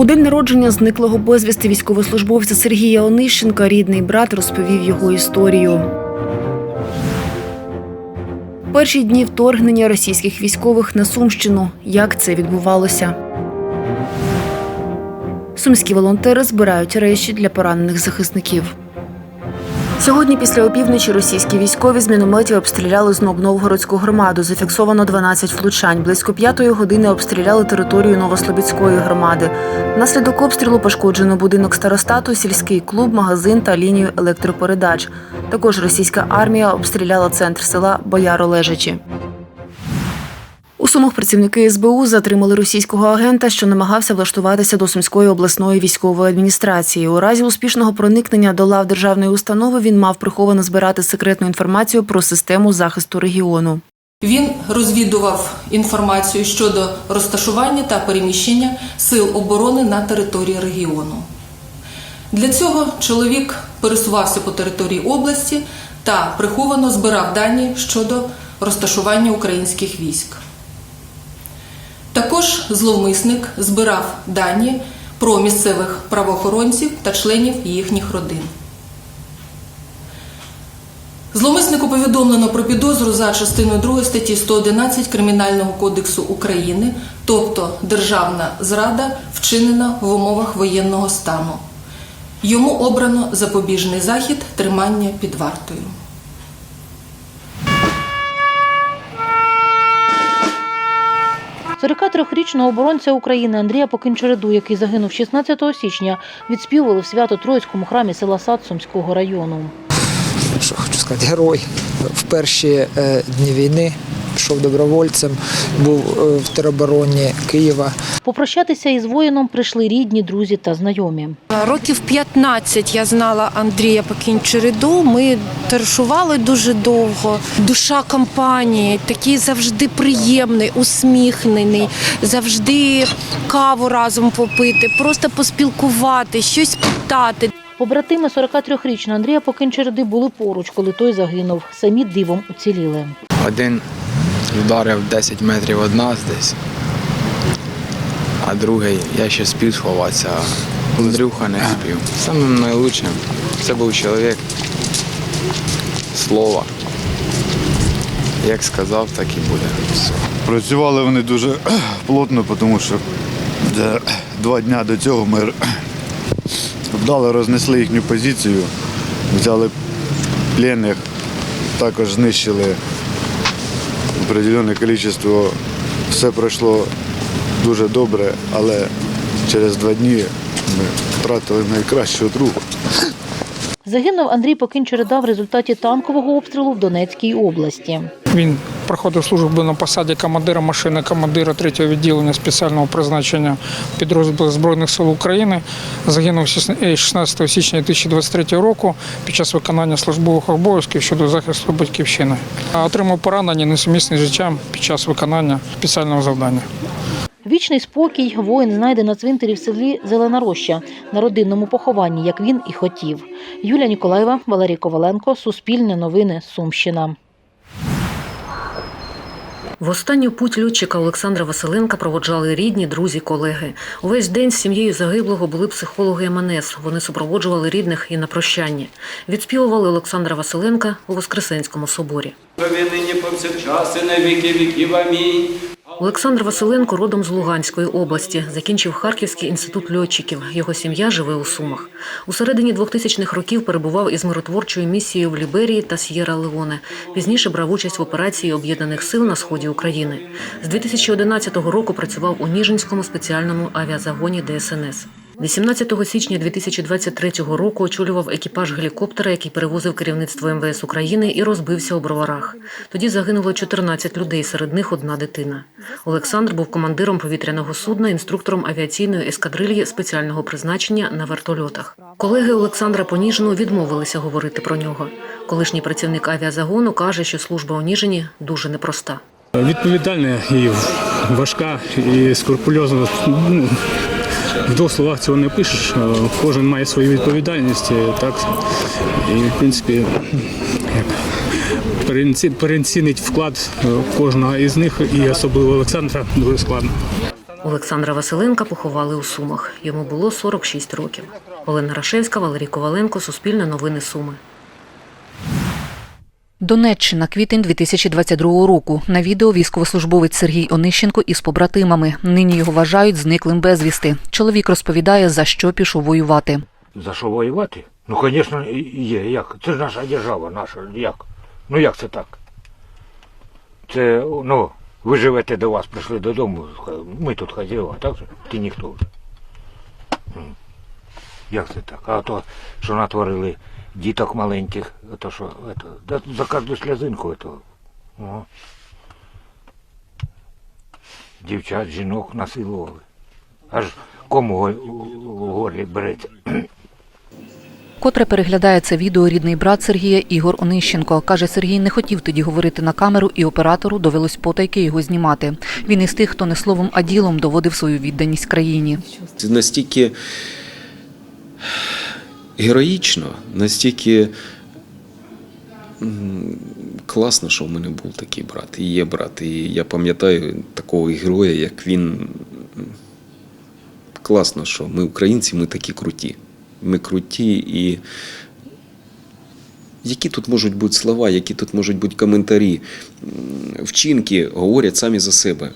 У день народження зниклого безвісти військовослужбовця Сергія Онищенка рідний брат розповів його історію. Перші дні вторгнення російських військових на Сумщину. Як це відбувалося? Сумські волонтери збирають речі для поранених захисників. Сьогодні після опівночі російські військові з мінометів обстріляли знов Новгородську громаду. Зафіксовано 12 влучань. Близько п'ятої години обстріляли територію Новослобідської громади. Наслідок обстрілу пошкоджено будинок старостату, сільський клуб, магазин та лінію електропередач. Також російська армія обстріляла центр села Бояро-Лежачі. У Сумах працівники СБУ затримали російського агента, що намагався влаштуватися до Сумської обласної військової адміністрації. У разі успішного проникнення до лав державної установи він мав приховано збирати секретну інформацію про систему захисту регіону. Він розвідував інформацію щодо розташування та переміщення сил оборони на території регіону. Для цього чоловік пересувався по території області та приховано збирав дані щодо розташування українських військ. Також зловмисник збирав дані про місцевих правоохоронців та членів їхніх родин. Зловмиснику повідомлено про підозру за частиною 2 статті 111 Кримінального кодексу України, тобто державна зрада, вчинена в умовах воєнного стану. Йому обрано запобіжний захід тримання під вартою. – 43-річного оборонця України Андрія Покинчереду, який загинув 16 січня, відспівували в Свято-Троїцькому храмі села Сад Сумського району. що хочу сказати, герой. В перші е, дні війни пішов добровольцем, був е, в теробороні Києва. Попрощатися із воїном прийшли рідні, друзі та знайомі. Років 15 я знала Андрія Покінчереду. Ми тершували дуже довго. Душа компанії, такий завжди приємний, усміхнений, завжди каву разом попити, просто поспілкувати, щось питати. Побратими 43-річного Андрія Покинчереди були поруч, коли той загинув. Самі дивом уціліли. Один вдарив 10 метрів від нас десь, а другий я ще спів сховатися, а Андрюха не спів. Самим найлучшим це був чоловік слова. Як сказав, так і буде. Працювали вони дуже плотно, тому що два дні до цього ми вдало рознесли їхню позицію, взяли пленних, також знищили определенне кількість. Все пройшло дуже добре, але через два дні ми втратили найкращого друга. Загинув Андрій Покинчереда в результаті танкового обстрілу в Донецькій області. Він проходив службу на посаді командира машини командира 3-го відділення спеціального призначення підрозділу Збройних сил України. Загинув 16 січня 2023 року під час виконання службових обов'язків щодо захисту батьківщини. Отримав поранення несумісне з життям під час виконання спеціального завдання. Вічний спокій воїн знайде на цвинтарі в селі Зелена Роща на родинному похованні, як він і хотів. Юлія Ніколаєва, Валерій Коваленко, Суспільне новини, Сумщина. В останню путь льотчика Олександра Василенка проводжали рідні, друзі, колеги. Увесь день з сім'єю загиблого були психологи МНС. Вони супроводжували рідних і на прощанні. Відспівували Олександра Василенка у Воскресенському соборі. Ви нині повсякчас і на віки віків. Амінь. Олександр Василенко родом з Луганської області. Закінчив Харківський інститут льотчиків. Його сім'я живе у Сумах. У середині 2000-х років перебував із миротворчою місією в Ліберії та С'єра Леоне. Пізніше брав участь в операції об'єднаних сил на сході України. З 2011 року працював у Ніжинському спеціальному авіазагоні ДСНС. 18 січня 2023 року очолював екіпаж гелікоптера, який перевозив керівництво МВС України і розбився у броварах. Тоді загинуло 14 людей, серед них одна дитина. Олександр був командиром повітряного судна, інструктором авіаційної ескадрильї спеціального призначення на вертольотах. Колеги Олександра Поніжину відмовилися говорити про нього. Колишній працівник авіазагону каже, що служба у Ніжині дуже непроста. Відповідальна і важка, і скрупульозна. В двох словах цього не пишеш. Кожен має свою відповідальність, так і в принципі переці- вклад е, кожного із них, і особливо Олександра, дуже складно. Олександра Василенка поховали у Сумах. Йому було 46 років. Олена Рашевська, Валерій Коваленко, Суспільне новини Суми. Донеччина, квітень 2022 року. На відео військовослужбовець Сергій Онищенко із побратимами. Нині його вважають зниклим безвісти. Чоловік розповідає, за що пішов воювати. За що воювати? Ну, звісно, є. Як? Це ж наша держава, наша. Як? Ну як це так? Це, ну, ви живете до вас, прийшли додому, ми тут хазяїва, так? Ти ніхто вже. Як це так? А то, що натворили діток маленьких, то що, это, да, за кожну сльозинку этого. Ага. Дівчат, жінок насилували. Аж кому в горлі береться. Котре переглядає це відео рідний брат Сергія Ігор Онищенко. Каже, Сергій не хотів тоді говорити на камеру, і оператору довелось потайки його знімати. Він із тих, хто не словом, а ділом доводив свою відданість країні. Це настільки героїчно, настільки класно, що в мене був такий брат. І є брат. І я пам'ятаю такого героя, як він. Класно, що ми українці, ми такі круті. Ми круті і. Які тут можуть бути слова, які тут можуть бути коментарі? Вчинки говорять самі за себе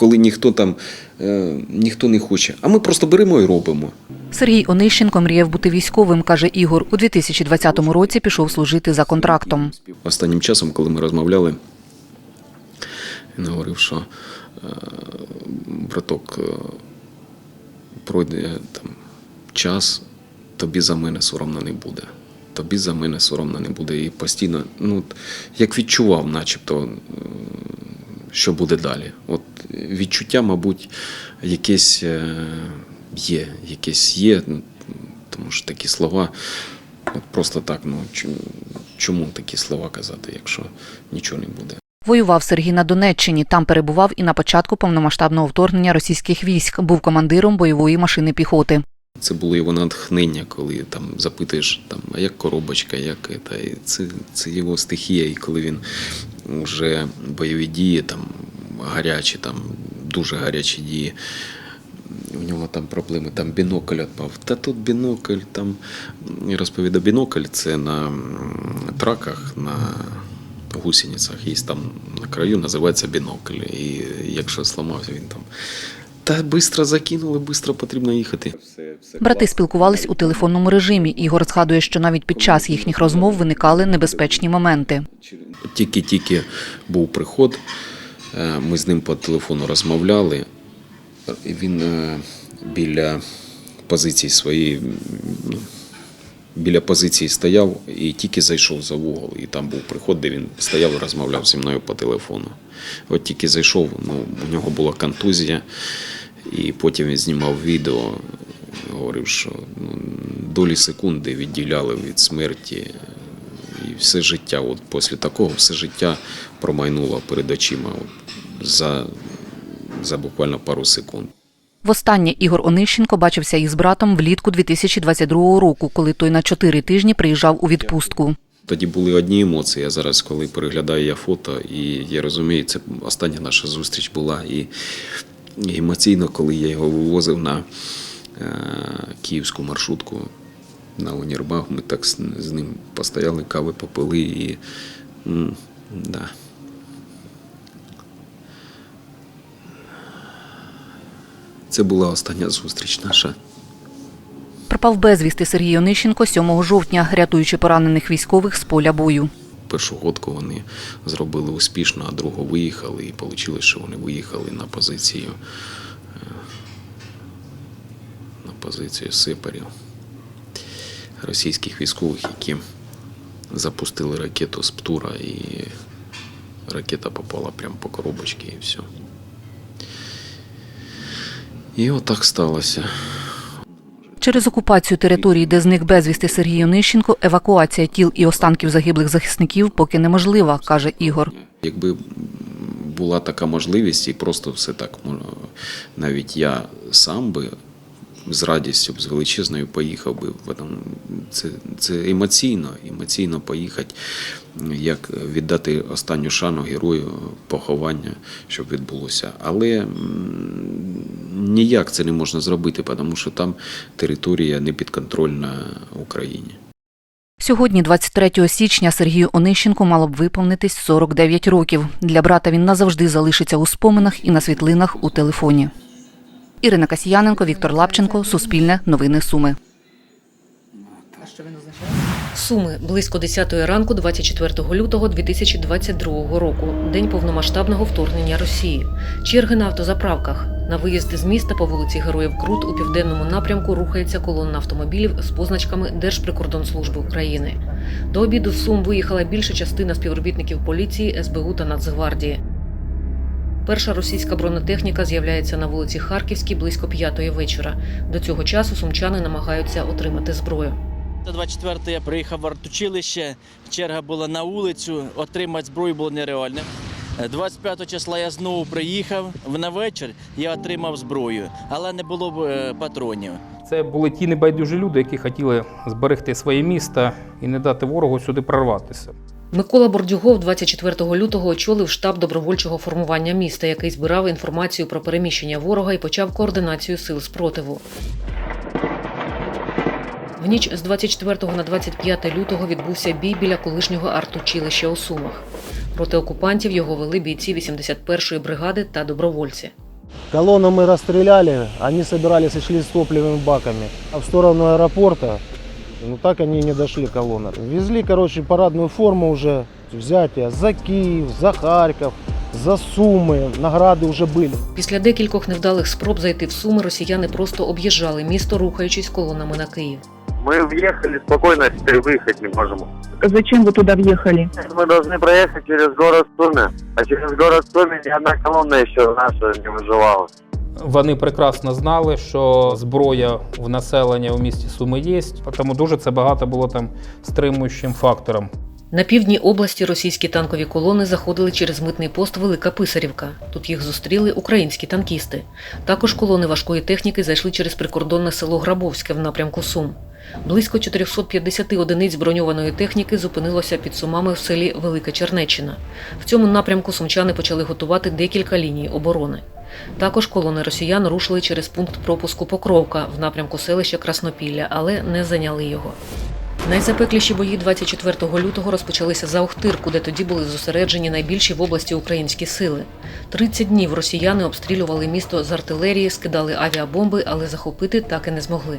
коли ніхто там е, ніхто не хоче. А ми просто беремо і робимо. Сергій Онищенко мріяв бути військовим, каже Ігор. У 2020 році пішов служити за контрактом. Останнім часом, коли ми розмовляли, він говорив, що е, браток, е, пройде там час, тобі за мене соромно не буде. Тобі за мене соромно не буде. І постійно, ну, як відчував, начебто, е, що буде далі. От відчуття, мабуть, якесь є, якесь є, ну, тому що такі слова. От просто так, ну чому, такі слова казати, якщо нічого не буде? Воював Сергій на Донеччині. Там перебував і на початку повномасштабного вторгнення російських військ. Був командиром бойової машини піхоти. Це було його натхнення, коли там запитуєш, там, а як коробочка, як і це, це його стихія. І коли він вже бойові дії, там гарячі, там дуже гарячі дії. У нього там проблеми, там бінокль відпав. Та тут бінокль, там розповідав, бінокль це на траках, на гусеницях. Є там на краю, називається бінокль. І якщо зламався, він там. Та швидко закинули, швидко потрібно їхати. Брати спілкувались у телефонному режимі. Ігор згадує, що навіть під час їхніх розмов виникали небезпечні моменти. Тільки-тільки був приход, е, ми з ним по телефону розмовляли, він е, біля позиції своєї, ну, біля позиції стояв і тільки зайшов за вугол. І там був приход, де він стояв і розмовляв зі мною по телефону. От тільки зайшов, ну, у нього була контузія, і потім він знімав відео, говорив, що ну, долі секунди відділяли від смерті. І все життя, от після такого, все життя промайнуло перед очима от, за, за буквально пару секунд. Востаннє Ігор Онищенко бачився із братом влітку 2022 року, коли той на чотири тижні приїжджав у відпустку. Тоді були одні емоції, а зараз, коли переглядаю я фото, і я розумію, це остання наша зустріч була. І, емоційно, коли я його вивозив на е, київську маршрутку на Унірбах, ми так з, ним постояли, кави попили і. да. Це була остання зустріч наша. Пропав безвісти Сергій Онищенко 7 жовтня, рятуючи поранених військових з поля бою. Першу годку вони зробили успішно, а другу виїхали, і вийшло, що вони виїхали на позицію е, на позицію сепарів російських військових, які запустили ракету з Птура, і ракета попала прямо по коробочці і все. І отак сталося. Через окупацію території, де зник безвісти Сергій Онищенко, евакуація тіл і останків загиблих захисників поки неможлива, каже Ігор. Якби була така можливість, і просто все так навіть я сам би з радістю, з величезною поїхав би. Це, це емоційно, емоційно поїхати, як віддати останню шану герою поховання, щоб відбулося. Але ніяк це не можна зробити, тому що там територія не підконтрольна Україні. Сьогодні, 23 січня, Сергію Онищенку мало б виповнитись 49 років. Для брата він назавжди залишиться у споминах і на світлинах у телефоні. Ірина Касьяненко, Віктор Лапченко, Суспільне, Новини Суми. Суми близько 10 ранку, 24 лютого 2022 року, день повномасштабного вторгнення Росії. Черги на автозаправках. На виїзди з міста по вулиці Героїв Крут у південному напрямку рухається колона автомобілів з позначками Держприкордонслужби України. До обіду з Сум виїхала більша частина співробітників поліції, СБУ та Нацгвардії. Перша російська бронетехніка з'являється на вулиці Харківській близько п'ятої вечора. До цього часу сумчани намагаються отримати зброю. 24 я приїхав в артучилище, черга була на вулицю, отримати зброю було нереально. 25 числа я знову приїхав, на вечір я отримав зброю, але не було е, патронів. Це були ті небайдужі люди, які хотіли зберегти своє місто і не дати ворогу сюди прорватися. Микола Бордюгов 24 лютого очолив штаб добровольчого формування міста, який збирав інформацію про переміщення ворога і почав координацію сил спротиву. В ніч з 24 на 25 лютого відбувся бій біля колишнього артучилища у Сумах. Проти окупантів його вели бійці 81-ї бригади та добровольці. Колонну мы расстреляли, они собирались и шли с топливными баками. А в сторону аэропорта, ну так они и не дошли колонна. Везли, короче, парадную форму уже, взятие за Киев, за Харьков, за Сумы, награды уже были. Після декількох невдалих спроб зайти в Суми росіяни просто об'їжджали місто, рухаючись колонами на Київ. Мы въехали спокойно, а теперь выехать не можем. Зачем вы туда въехали? Мы должны проехать через город Суми, а через город Суми ни одна колонна еще наша не выживала. Вони прекрасно знали, що зброя в населення у місті Суми є, тому дуже це багато було там стримуючим фактором. На півдні області російські танкові колони заходили через митний пост Велика Писарівка. Тут їх зустріли українські танкісти. Також колони важкої техніки зайшли через прикордонне село Грабовське в напрямку Сум. Близько 450 одиниць броньованої техніки зупинилося під Сумами в селі Велика Чернеччина. В цьому напрямку сумчани почали готувати декілька ліній оборони. Також колони росіян рушили через пункт пропуску Покровка в напрямку селища Краснопілля, але не зайняли його. Найзапекліші бої 24 лютого розпочалися за Охтирку, де тоді були зосереджені найбільші в області українські сили. 30 днів росіяни обстрілювали місто з артилерії, скидали авіабомби, але захопити так і не змогли.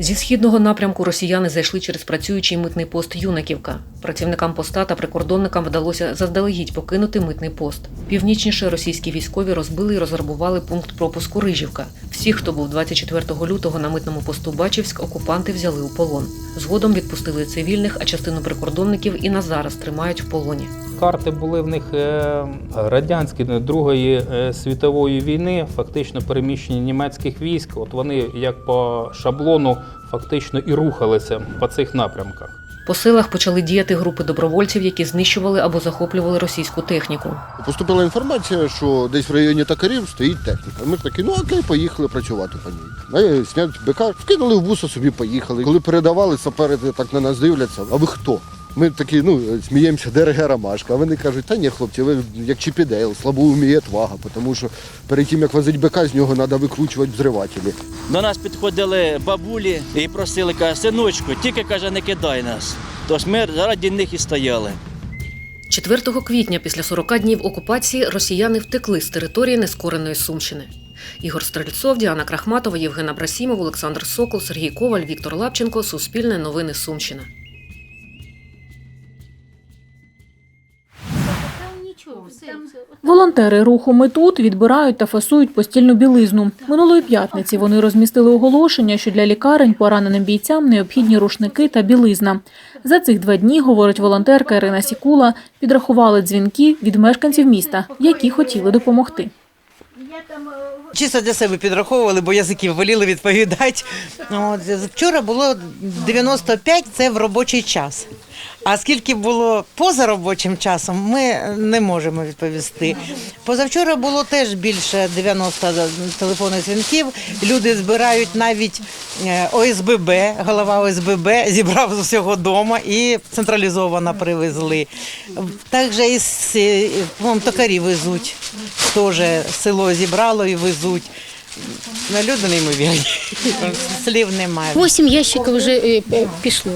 Зі східного напрямку росіяни зайшли через працюючий митний пост Юнаківка. Працівникам поста та прикордонникам вдалося заздалегідь покинути митний пост. Північніше російські військові розбили і розграбували пункт пропуску Рижівка. Всіх, хто був 24 лютого на митному посту Бачівськ, окупанти взяли у полон. Згодом відпустили цивільних, а частину прикордонників і на зараз тримають в полоні. Карти були в них е, радянські Другої е, світової війни, фактично переміщення німецьких військ. От вони як по шаблону фактично і рухалися по цих напрямках. По селах почали діяти групи добровольців, які знищували або захоплювали російську техніку. Поступила інформація, що десь в районі Такарів стоїть техніка. Ми ж такі, ну окей, поїхали працювати по ній. Ми зняли БК, вкинули в буса, собі поїхали. Коли передавали, сапери так на нас дивляться. А ви хто? Ми такі, ну, сміємося, ДРГ Ромашка. А вони кажуть, та ні, хлопці, ви як Чіпідейл, слабо вміє вага, тому що перед тим, як возить БК, з нього треба викручувати взривателі. До нас підходили бабулі і просили, каже, синочку, тільки каже, не кидай нас. Тож ми заради них і стояли. 4 квітня, після 40 днів окупації, росіяни втекли з території нескореної Сумщини. Ігор Стрельцов, Діана Крахматова, Євген Абрасімов, Олександр Сокол, Сергій Коваль, Віктор Лапченко. Суспільне новини Сумщина. Волонтери руху «Ми тут» відбирають та фасують постільну білизну. Минулої п'ятниці вони розмістили оголошення, що для лікарень пораненим бійцям необхідні рушники та білизна. За цих два дні, говорить волонтерка Ірина Сікула, підрахували дзвінки від мешканців міста, які хотіли допомогти. Я там Чисто для себе підраховували, бо язики воліли відповідати. От, вчора було 95, це в робочий час. А скільки було поза робочим часом, ми не можемо відповісти. Позавчора було теж більше 90 телефонних дзвінків. Люди збирають навіть е, ОСББ, голова ОСББ зібрав з усього дому і централізовано привезли. Також із е, токарі везуть. Теж село зібрало і везуть. На люди неймовірні. Слів немає. Вісім ящиків вже е, е, пішло.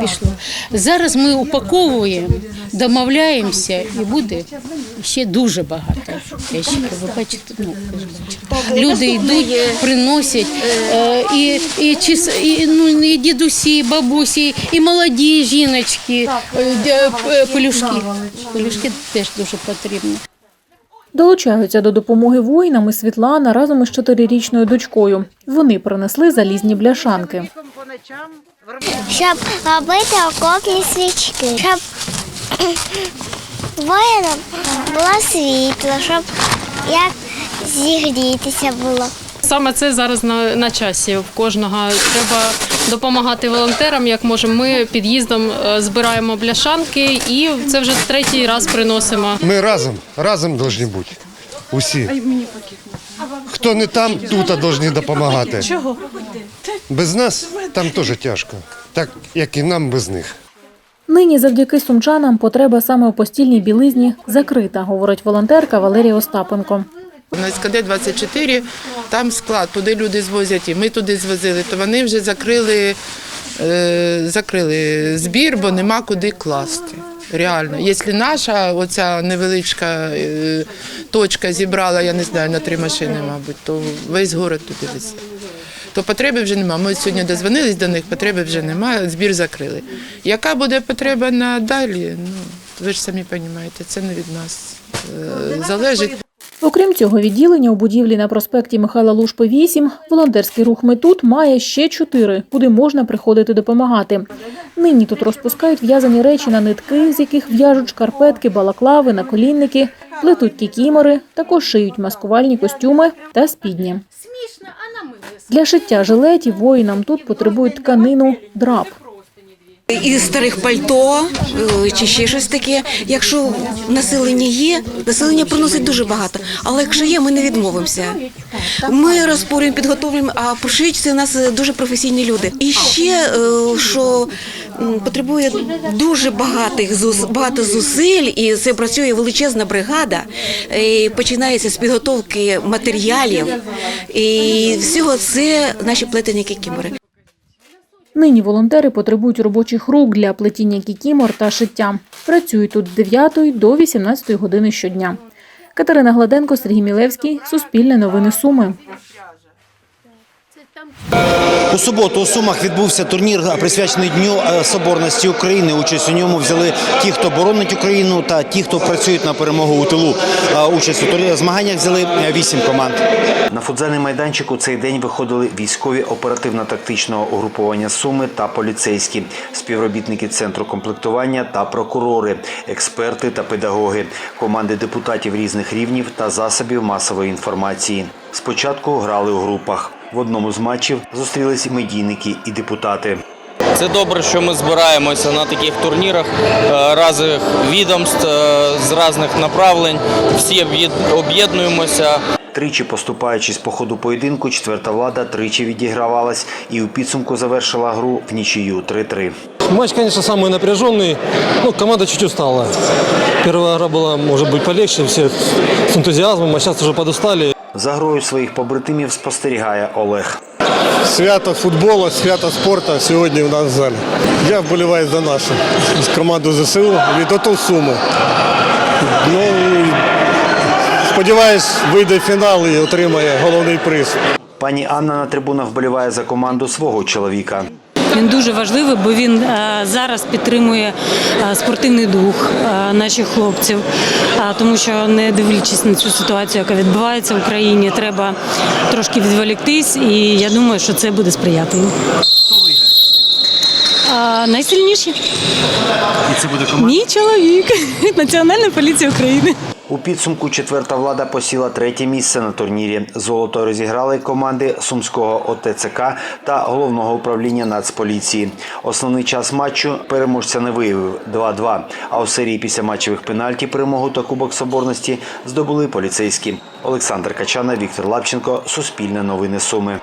пішло. Зараз ми упаковуємо, домовляємося і буде ще дуже багато ящиків. Ви бачите, ну, люди йдуть, приносять е, і, і, і, ну, і дідусі, і бабусі, і молоді жіночки, пелюшки. Пелюшки теж дуже потрібні. Долучаються до допомоги воїнам і Світлана разом із чотирирічною дочкою. Вони принесли залізні бляшанки. щоб робити окопні свічки, щоб воїнам було світло, щоб як зігрітися було. Саме це зараз на, на часі. В кожного треба допомагати волонтерам. Як можемо, ми під'їздом е, збираємо бляшанки і це вже третій раз приносимо. Ми разом, разом повинні бути. Усі. Хто не там, тут повинні допомагати. Чого? Без нас там теж тяжко, так як і нам без них. Нині завдяки сумчанам потреба саме у постільній білизні закрита, говорить волонтерка Валерія Остапенко. На СКД 24 там склад, туди люди звозять, і ми туди звозили, то вони вже закрили, е, закрили збір, бо нема куди класти. Реально, якщо наша оця невеличка е, точка зібрала, я не знаю, на три машини, мабуть, то весь город туди везе. То потреби вже немає. Ми сьогодні дозвонились до них, потреби вже немає, збір закрили. Яка буде потреба надалі? Ну, ви ж самі розумієте, це не від нас е, залежить. Окрім цього відділення у будівлі на проспекті Михайла Лушпи 8 волонтерський рух «Ми тут» має ще чотири, куди можна приходити допомагати. Нині тут розпускають в'язані речі на нитки, з яких в'яжуть шкарпетки, балаклави, наколінники, плетуть кікімори, також шиють маскувальні костюми та спідні. Для шиття жилетів воїнам тут потребують тканину драп. Із старих пальто е, чи ще щось таке. Якщо населення є, населення приносить дуже багато. Але якщо є, ми не відмовимося. Ми розпорюємо, підготовлюємо, а пошиють це у нас е, дуже професійні люди. І ще е, що потребує дуже багатих багато зусиль, і це працює величезна бригада. І починається з підготовки матеріалів. І всього це наші плетені кікімори. Нині волонтери потребують робочих рук для плетіння кікімор та шиття. Працюють тут з 9 до 18 години щодня. Катерина Гладенко, Сергій Мілевський, Суспільне новини Суми. У суботу у Сумах відбувся турнір, присвячений Дню е, Соборності України. Участь у ньому взяли ті, хто боронить Україну, та ті, хто працюють на перемогу у тилу. Е, Участь у турнірі змаганнях взяли е, вісім команд. На футзальний майданчик у цей день виходили військові оперативно-тактичного угруповання Суми та поліцейські, співробітники центру комплектування та прокурори, експерти та педагоги, команди депутатів різних рівнів та засобів масової інформації. Спочатку грали у групах. В одному з матчів зустрілись і медійники і депутати. Це добре, що ми збираємося на таких турнірах е, різних відомств е, з різних направлень. Всі об'єд- об'єднуємося. Тричі поступаючись по ходу поєдинку, четверта влада тричі відігравалась і у підсумку завершила гру в нічию 3-3. Матч, конечно, самый напряженный. Ну, команда чуть устала. Первая игра была, может быть, полегче, все с энтузиазмом, а сейчас уже подустали. За грою своїх побратимів спостерігає Олег. Свято футбола, свято спорту сьогодні у нас в залі. Я вболіваю за нашу з команду ЗСУ від ОТО Суми. Ну, сподіваюсь, вийде фінал і отримає головний приз. Пані Анна на трибунах вболіває за команду свого чоловіка. Він дуже важливий, бо він е, зараз підтримує е, спортивний дух е, наших хлопців, тому що не дивлячись на цю ситуацію, яка відбувається в Україні, треба трошки відволіктись, і я думаю, що це буде сприятливо. А, найсильніші І це буде команда. мій чоловік Національна поліція України. У підсумку четверта влада посіла третє місце на турнірі. Золото розіграли команди Сумського ОТЦК та головного управління Нацполіції. Основний час матчу переможця не виявив 2-2. А у серії після матчевих пенальті перемогу та Кубок Соборності здобули поліцейські. Олександр Качана, Віктор Лапченко, Суспільне новини Суми.